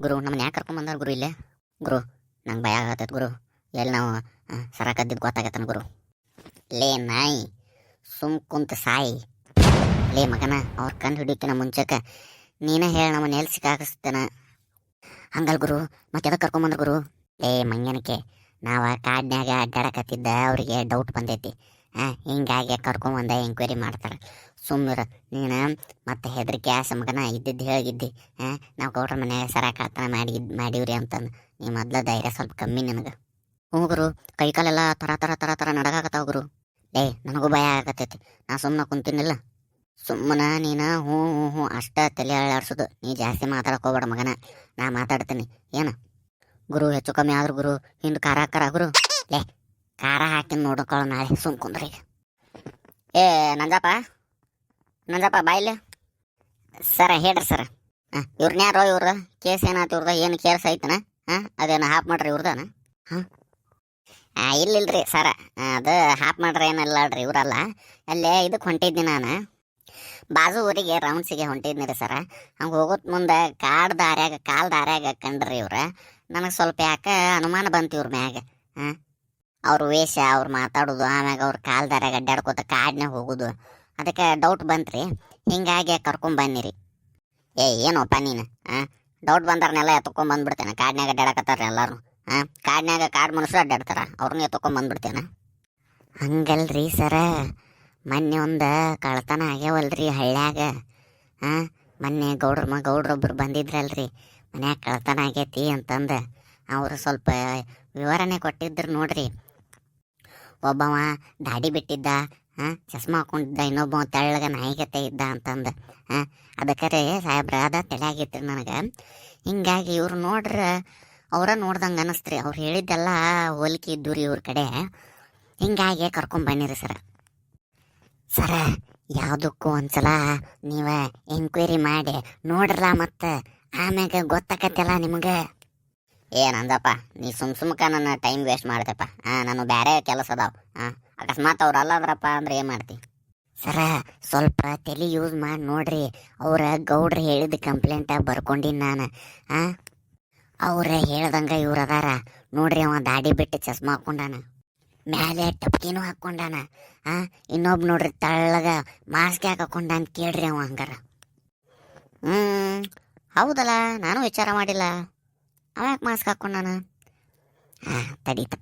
ಗುರು, ನಮ್ಮನ್ನ ಯಾಕೆ ಕರ್ಕೊಂಬಂದಾರ ಗುರು ಇಲ್ಲೇ? ಗುರು, ನಂಗೆ ಭಯ ಆಗತ್ತೈತೆ ಗುರು. ಎಲ್ಲಿ ನಾವು ಸರ ಕದ್ದಿದ್ದು ಗುರು? ಲೇ ನಾಯಿ, ಸುಮ್ ಕುಂತ ಸಾಯಿ. ಲೇ ಮಗನ, ಅವ್ರ ಕಣ್ಣು ಹಿಡಿತಿನ ಮುಂಚೆಕ. ನೀನೇ ಹೇಳ ನಮ್ಮನ್ನ ಎಲ್ಲಿ ಸಿಕ್ಕಾಕಿಸ್ತಾನ ಹಂಗಲ್ ಗುರು, ಮತ್ತೆ ಎದಕ್ಕೆ ಕರ್ಕೊಂಬಂದ್ರ ಗುರು? ಲೇ ಮಂಗನಕ್ಕೆ ನಾವ ಕಾಡ್ನ್ಯಾಗ ಅಡ್ಡಾಡಕತ್ತಿದ್ದ ಅವರಿಗೆ ಡೌಟ್ ಬಂದೈತಿ. ಹಾಂ ಹಿಂಗಾಗಿ ಕರ್ಕೊಂಬಂದ ಎಂಕ್ವೈರಿ ಮಾಡ್ತಾರೆ. ಸುಮ್ಮನೆ ನೀನು ಮತ್ತೆ ಹೆದರಿಕೆ ಆಸೆ ಮಗನ ಇದ್ದಿದ್ದು ಹೇಳಿದ್ದಿ ನಾವು ಗೌಡ್ರ ಮನ್ಯಾಗ ಸರ ಕಳ್ತನ ಮಾಡಿ, ಮಾಡೀವ್ರಿ ಅಂತಂದು. ನೀ ಮೊದ್ಲ ಧೈರ್ಯ ಸ್ವಲ್ಪ ಕಮ್ಮಿ ನನಗೆ ಹ್ಞೂ ಕೈ ಕಾಲೆಲ್ಲ ಥರ ಥರ ಥರ ಥರ ನಡಗಾಕತ್ತಾವ ಗುರು. ಏ ನನಗೂ ಭಯ ಆಗತ್ತೈತಿ ನಾ ಸುಮ್ಮನೆ ಕುಂತೀನಿಲ್ಲ ಸುಮ್ಮನೆ ನೀನು ಹ್ಞೂ ಹ್ಞೂ ಹ್ಞೂ ಅಷ್ಟ ತಲೆ ಅಳ್ಳಾಡ್ಸೋದು ನೀ ಜಾಸ್ತಿ ಮಾತಾಡಕೋಬೇಡ ಮಗನ. ನಾ ಮಾತಾಡ್ತೀನಿ. ಏನು? ಗುರು, ಹೆಚ್ಚು ಕಮ್ಮಿ ಆದ್ರು ಗುರು, ಹಿಂದೆ ಖಾರ ಹಾಕಾರ ಗುರು. ಲೇ, ಖಾರ ಹಾಕಿ ನೋಡ್ಕೊಳ್ಳೋ ನಾಳೆ. ಸುಮ್ ಕುಂದ್ರಿ ಏ, ನಂಜಪ್ಪ. ನಂಜಪ್ಪ ಬಾಯಿಲೆ ಸರ, ಹೇಳ್ರಿ ಸರ. ಹಾಂ ಇವ್ರನ್ನ ಯಾರೋ ಇವ್ರದ ಕೇಸ್ ಏನಾಯ್ತು ಇವ್ರದ ಏನು ಕೇಸ್ ಐತನ? ಹಾಂ ಅದೇನು ಹಾಪ್ ಮಾಡ್ರಿ ಇವ್ರದನ? ಹಾಂ. ಇಲ್ಲ ಇಲ್ರಿ ಸರ. ಅದು ಹಾಪ್ ಮಾಡ್ರಿ ಏನಲ್ಲ ಅಲ್ರಿ ಇವರಲ್ಲ. ಅಲ್ಲೇ ಇದಕ್ಕೆ ಹೊಂಟಿದ್ನಿ ನಾನು. ಬಾಜು ಊರಿಗೆ ರೌಂಡ್ಸಿಗೆ ಹೊಂಟಿದ್ನಿ ರೀ ಸರ. ಹಂಗೆ ಹೋಗೋತ್ ಮುಂದೆ ಕಾಡ್ ದಾರ್ಯಾಗ, ಕಾಲ್ ದಾರ್ಯಾಗ ಕಂಡ್ರಿ ಇವ್ರ. ನನಗೆ ಸ್ವಲ್ಪ ಯಾಕೆ ಅನುಮಾನ ಬಂತು ಇವ್ರ ಮ್ಯಾಗ. ಹಾಂ. ಅವ್ರ ವೇಷ, ಅವ್ರು ಮಾತಾಡೋದು, ಆಮ್ಯಾಗ ಅವ್ರ ಕಾಲ್ ದಾರ್ಯಾಗ ಅಡ್ಡಾಡ್ಕೋತ ಕಾಡ್ನಾಗ ಹೋಗೋದು. ಅದಕ್ಕೆ ಡೌಟ್ ಬಂತ್ರಿ. ಹಿಂಗಾಗಿ ಕರ್ಕೊಂಡ್ ಬನ್ನಿರಿ ಏ, ಏನೋಪ್ಪ ನೀನು ಹಾಂ ಡೌಟ್ ಬಂದಾರನ್ನೆಲ್ಲ ಎತ್ಕೊಂಡ್ ಬಂದ್ಬಿಡ್ತೇನೆ. ಕಾಡ್ನ್ಯಾಗ ಅಡ್ಡಾಡಕತ್ತಾರ ಎಲ್ಲರೂ ಹಾಂ ಕಾಡ್ನಾಗ ಕಾಡ್ ಮನುಷ್ಯರು ಅಡ್ಡಾಡ್ತಾರ ಅವ್ರನ್ನ ಎತ್ಕೊಂಬಂದ್ಬಿಡ್ತೇನೆ ಹಂಗಲ್ರಿ ಸರ. ಮೊನ್ನೆ ಒಂದು ಕಳ್ತನ ಆಗ್ಯಾವಲ್ರಿ ಹಳ್ಳ್ಯಾಗ ಹಾಂ ಮೊನ್ನೆ ಗೌಡ್ರ ಮ, ಗೌಡ್ರೊಬ್ರು ಬಂದಿದ್ರಲ್ರಿ. ಮನ್ಯಾಗ ಕಳ್ತನ ಆಗೈತಿ ಅಂತಂದು. ಅವರು ಸ್ವಲ್ಪ ವಿವರಣೆ ಕೊಟ್ಟಿದ್ರು ನೋಡ್ರಿ. ಒಬ್ಬವ ದಾಡಿ ಬಿಟ್ಟಿದ್ದ ಹಾಂ ಚಸ್ಮಾ ಹಾಕೊಂಡಿದ್ದ, ಇನ್ನೊಬ್ಬ ತೆಳ್ಳಗೆ ನಾಯಿಗತೆ ಇದ್ದ ಅಂತಂದು. ಹಾಂ ಅದಕ್ಕರೆ ಸಾಹೇಬ್ರ, ಅದ ತಲೆಯಾಗಿತ್ತು ನನಗೆ. ಹಿಂಗಾಗಿ ಇವ್ರು ನೋಡ್ರ, ಅವರ ನೋಡ್ದಂಗೆ ಅನಿಸ್ತ್ರಿ. ಅವ್ರು ಹೇಳಿದ್ದೆಲ್ಲ ಹೋಲಿಕೆ ಇದ್ದು ರೀ ಇವ್ರ ಕಡೆ. ಹಿಂಗಾಗಿ ಕರ್ಕೊಂಬನ್ನಿರಿ ಸರ. ಸರ, ಯಾವುದಕ್ಕೂ ಒಂದ್ಸಲ ನೀವೇ ಎಂಕ್ವೈರಿ ಮಾಡಿ ನೋಡ್ರಲ್ಲ ಮತ್ತೆ. ಆಮ್ಯಾಗ ಗೊತ್ತಾಕತ್ತಲ್ಲ ನಿಮಗೆ. ಏನಂದಪ್ಪ ನೀ ಸುಮ್ ಸುಮ್ಕ ನನ್ನ ಟೈಮ್ ವೇಸ್ಟ್ ಮಾಡ್ತೇಪ್ಪ ಹಾಂ ನಾನು ಬೇರೆ ಕೆಲಸ ಅದಾವ. ಹಾಂ ಅಕಸ್ಮಾತ್ ಅವ್ರು ಅಲ್ಲದ್ರಪ್ಪ ಅಂದ್ರೆ ಏನು ಮಾಡ್ತಿ? ಸರ, ಸ್ವಲ್ಪ ತಲೆ ಯೂಸ್ ಮಾಡಿ ನೋಡ್ರಿ. ಅವ್ರ ಗೌಡ್ರು ಹೇಳಿದ ಕಂಪ್ಲೇಂಟ ಬರ್ಕೊಂಡಿನಿ ನಾನು. ಹಾಂ ಅವ್ರ ಹೇಳ್ದಂಗ ಇವ್ರು ಅದಾರ. ನೋಡ್ರಿ ಅವ ದಾಡಿ ಬಿಟ್ಟು ಚಸ್ಮಾ ಹಾಕೊಂಡಾನ. ಮ್ಯಾಲೆ ಟಪ್ಕಿನೂ ಹಾಕೊಂಡಾನ. ಆ ಇನ್ನೊಬ್ಬ ನೋಡ್ರಿ ತಳ್ಳಗ ಮಾಸ್ಕ್ ಯಾಕೆ ಹಾಕೊಂಡ ಅಂತ ಕೇಳ್ರಿ ಅವ ಹಂಗಾರ. ಹ್ಮ್, ಹೌದಲ್ಲ, ನಾನು ವಿಚಾರ ಮಾಡಿಲ್ಲ. ಯಾಕೆ ಮಾಸ್ಕ್ ಹಾಕೊಂಡಾನ ಹಾಂ ತಡೀತ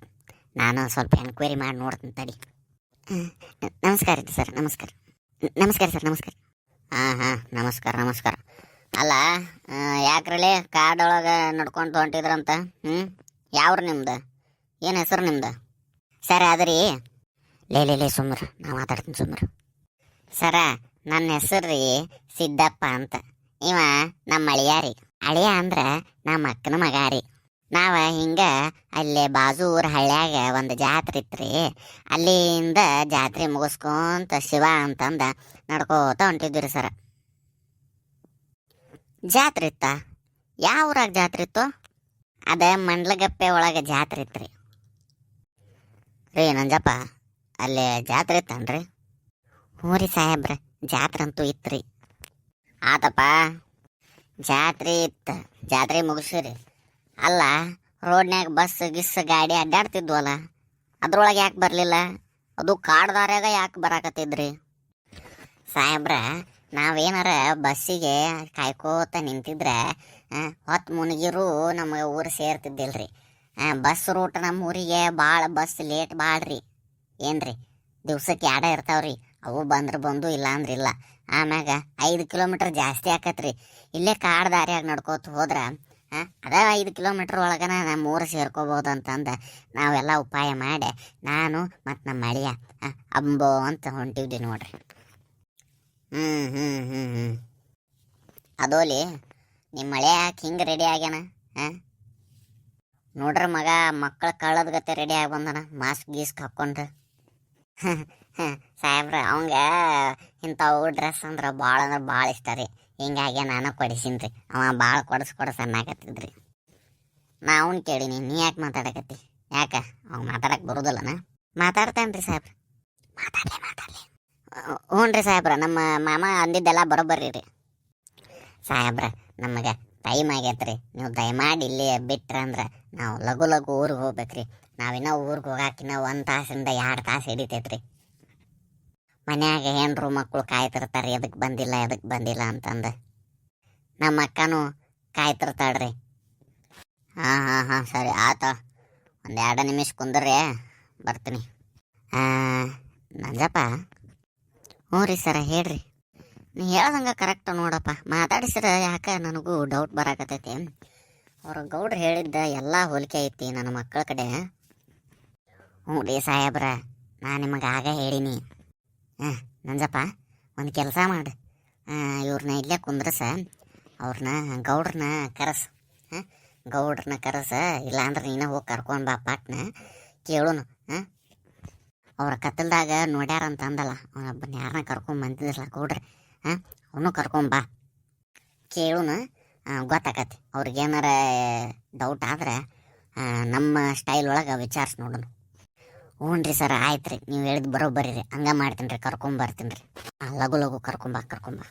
ನಾನು ಸ್ವಲ್ಪ ಎನ್ಕ್ವೈರಿ ಮಾಡಿ ನೋಡ್ತೀನಿ, ತಡಿ. ನಮಸ್ಕಾರ ರೀ ಸರ್, ನಮಸ್ಕಾರ. ನಮಸ್ಕಾರ ಸರ್, ನಮಸ್ಕಾರ. ಹಾಂ ಹಾಂ, ನಮಸ್ಕಾರ ನಮಸ್ಕಾರ. ಅಲ್ಲ ಯಾಕ್ರಲೆ ಕಾಡೊಳಗೆ ನಡ್ಕೊಂಡು ಹೊಂಟಿದ್ರಂತ ಹ್ಞೂ ಯಾವ್ರು ನಿಮ್ದು? ಏನು ಹೆಸರು ನಿಮ್ದು? ಸರ್ ಆದ್ರಿ ಲೇ ಲೇ ಲೇ, ಸುಮ್ರ. ನಾ ಮಾತಾಡ್ತೀನಿ, ಸುಮ್ರ. ಸರ ನನ್ನ ಹೆಸರು ರೀ ಸಿದ್ದಪ್ಪ ಅಂತ. ಇವ ನಮ್ಮ ಅಳಿಯ ರೀ ಅಳಿಯ ಅಂದ್ರ ನಮ್ಮ ಅಕ್ಕನ ಮಗ ರೀ. ನಾವ ಹಿಂಗ ಅಲ್ಲಿ ಬಾಜು ಊರ ಹಳ್ಳ್ಯಾಗ ಒಂದು ಜಾತ್ರೆ ಇತ್ರಿ. ಅಲ್ಲಿಂದ ಜಾತ್ರೆ ಮುಗಿಸ್ಕೊಂತ ಶಿವ ಅಂತಂದ ನಡ್ಕೋತ ಹೊಂಟಿದ್ವಿ ಸರ. ಜಾತ್ರೆ ಇತ್ತ? ಯಾವ ಊರಾಗ ಜಾತ್ರೆ ಇತ್ತು? ಅದ ಮಂಡ್ಲಗಪ್ಪೆ ಒಳಗೆ ಜಾತ್ರೆ ಇತ್ರಿ. ರೀ ನಂಜಪ್ಪ, ಅಲ್ಲಿ ಜಾತ್ರೆ ಇತ್ತನ್ರಿ. ಹ್ಞೂ ರೀ ಸಾಹೇಬ್ರ, ಜಾತ್ರೆ ಅಂತೂ ಇತ್ರಿ. ಆತಪ್ಪ ಜಾತ್ರೆ ಇತ್ತು. ಜಾತ್ರೆ ಮುಗಿಸಿರಿ. ಅಲ್ಲ, ರೋಡ್ನ್ಯಾಗ ಬಸ್, ಗಿಸ್, ಗಾಡಿ ಅಡ್ಡಾಡ್ತಿದ್ವಲ್ಲ, ಅದ್ರೊಳಗೆ ಯಾಕೆ ಬರಲಿಲ್ಲ? ಅದು ಕಾಡ್ದಾರ್ಯಾಗ ಯಾಕೆ ಬರಾಕತ್ತಿದ್ರಿ? ಸಾಹೇಬ್ರ, ನಾವೇನಾರ ಬಸ್ಸಿಗೆ ಕಾಯ್ಕೋತ ನಿಂತಿದ್ರೆ ಹೊತ್ತು ಮುನಿಗಿರು ನಮಗೆ ಊರು ಸೇರ್ತಿದ್ದಿಲ್ರಿ. ಬಸ್ ರೂಟ್ ನಮ್ಮ ಊರಿಗೆ ಭಾಳ ಬಸ್ ಲೇಟ್ ಭಾಳ ರೀ ಏನ್ರಿ? ದಿವ್ಸಕ್ಕೆ ಎರಡ ಇರ್ತಾವ್ರಿ. ಅವು ಬಂದ್ರೆ ಬಂದು ಇಲ್ಲ ಅಂದ್ರೆ ಇಲ್ಲ ಆಮ್ಯಾಗ ಐದು ಕಿಲೋಮೀಟರ್ ಜಾಸ್ತಿ ಆಕತ್ರಿ. ಇಲ್ಲೇ ಕಾಡು ದಾರಿಯಾಗಿ ನಡ್ಕೋತ ಹೋದ್ರ ಅದ ಐದು ಕಿಲೋಮೀಟರ್ ಒಳಗನ ನಮ್ಮ ಊರು ಸೇರ್ಕೋಬೋದು ಅಂತಂದ ನಾವೆಲ್ಲ ಉಪಾಯ ಮಾಡಿ ನಾನು ಮತ್ತು ನಮ್ಮ ಮಳೆಯ ಆ, ಅಂಬೋ ಅಂತ ಹೊಂಟಿದ್ದೆ ನೋಡ್ರಿ. ಹ್ಞೂ ಹ್ಞೂ ಹ್ಞೂ ಹ್ಞೂ ಅದೋಲಿ ನಿಮ್ಮ ಮಳೆ ಯಾಕೆ ಹಿಂಗೆ ರೆಡಿ ಆಗ್ಯಾನ ಹಾಂ ನೋಡ್ರಿ ಮಗ ಮಕ್ಕಳ ಕಳ್ಳದ ಗತೆ ರೆಡಿ ಆಗಿ ಬಂದನ ಮಾಸ್ಕ್ ಗೀಸ್ಕ್ ಹಾಕ್ಕೊಂಡು. ಸಾಹೇಬ್ರ, ಅವಂಗ ಇಂಥವು ಡ್ರೆಸ್ ಅಂದ್ರೆ ಭಾಳ ಅಂದ್ರೆ ಭಾಳ ಇಷ್ಟ ರೀ. ಹಿಂಗಾಗಿ ನಾನು ಕೊಡಿಸಿನ್ರಿ ಅವ ಭಾಳ ಕೊಡಸ್ ಕೊಡಸ್ ಅನ್ನಾಕತ್ತಿದ್ರಿ. ನಾ ಅವ್ನು ಕೇಳೀನಿ, ನೀ ಯಾಕೆ ಮಾತಾಡಕತ್ತಿ? ಯಾಕೆ? ಅವ್ ಮಾತಾಡಕ್ ಬರುದಿಲ್ಲನ? ಮಾತಾಡ್ತಾನ್ರಿ ಸಾಹೇಬ್ರ. ಮಾತಾಡಲಿ ಮಾತಾಡಲಿ. ಹ್ಞೂ ರೀ ಸಾಹೇಬ್ರ, ನಮ್ಮ ಮಾಮ ಅಂದಿದ್ದೆಲ್ಲ ಬರೋಬ್ಬರ್ರಿ ರೀ. ಸಾಹೇಬ್ರ, ನಮಗೆ ಟೈಮ್ ಆಗೈತ್ರಿ. ನೀವು ದಯಮಾಡಿ ಇಲ್ಲಿ ಬಿಟ್ರಂದ್ರೆ ನಾವು ಲಘು ಲಘು ಊರಿಗೆ ಹೋಗ್ಬೇಕ್ರಿ. ನಾವಿನ್ನ ಊರಿಗೆ ಹೋಗಾಕಿನ್ನ ಒಂದು ತಾಸಿಂದ ಎರಡು ತಾಸು ಹಿಡಿತೈತ್ರಿ. ಮನ್ಯಾಗ ಹೆಣ್ರು ಮಕ್ಕಳು ಕಾಯ್ತಿರ್ತಾರೆ ಎದಕ್ಕೆ ಬಂದಿಲ್ಲ ಎದಕ್ಕೆ ಬಂದಿಲ್ಲ ಅಂತಂದು. ನಮ್ಮ ಅಕ್ಕನೂ ಕಾಯ್ತಿರ್ತಾಳ್ರಿ. ಹಾಂ ಹಾಂ ಹಾಂ, ಸರಿ ಆತ ಒಂದು ಎರಡು ನಿಮಿಷ ಕುಂದ್ರಿ, ಬರ್ತೀನಿ. ನಂಜಪ್ಪ? ಹ್ಞೂ ರೀ ಸರ, ಹೇಳ್ರಿ. ನೀ ಹೇಳ್ದಂಗೆ ಕರೆಕ್ಟ್ ನೋಡಪ್ಪ. ಮಾತಾಡಿಸಿರ ಯಾಕೆ ನನಗೂ ಡೌಟ್ ಬರಾಕತೈತಿ ಅವ್ರ ಗೌಡ್ರು ಹೇಳಿದ್ದ ಎಲ್ಲ ಹೋಲಿಕೆ ಐತಿ ನನ್ನ ಮಕ್ಕಳ ಕಡೆ. ಹ್ಞೂ ರೀ ಸಾಹೇಬ್ರ ನಾನು ನಿಮಗೆ ಆಗ ಹೇಳೀನಿ. ಹಾಂ, ನಂಜಪ್ಪ, ಒಂದು ಕೆಲಸ ಮಾಡು. ಇವ್ರನ್ನ ಇಲ್ಲೇ ಕುಂದ್ರಸ ಅವ್ರನ್ನ ಗೌಡ್ರನ್ನ ಕರೆಸು. ಹಾಂ ಗೌಡ್ರನ್ನ ಕರೆಸ, ಇಲ್ಲಾಂದ್ರೆ ನೀನು ಹೋಗಿ ಕರ್ಕೊಂಡು ಬಾ ಪಾಟ್ನ, ಕೇಳೋನು. ಹಾಂ, ಅವ್ರ ಕತ್ತಲ್ದಾಗ ನೋಡ್ಯಾರ ಅಂತ ಅಂದಲ್ಲ ಅವನೊಬ್ಬನ ಯಾರನ್ನ ಕರ್ಕೊಂಡು ಬಂದಿದ್ರಲ್ಲ ಗೌಡ್ರ. ಹಾಂ, ಅವನು ಕರ್ಕೊಂಬಾ ಕೇಳೋನು ಗೊತ್ತಾಕತಿ. ಅವ್ರಿಗೇನಾರ ಡೌಟ್ ಆದ್ರೆ ನಮ್ಮ ಸ್ಟೈಲ್ ಒಳಗೆ ವಿಚಾರಿಸಿ ನೋಡೋಣ ಹ್ಞೂ ರೀ ಸರ್ ಆಯ್ತು ರೀ ನೀವು ಹೇಳಿದ್ ಬರೋಬ್ಬರಿ ರೀ ಹಂಗೆ ಮಾಡ್ತೀನಿ ರೀ ಕರ್ಕೊಂಬರ್ತೀನಿ ರೀ ಲಘು ಲಘು ಕರ್ಕೊಂಬ, ಕರ್ಕೊಂಬಾ.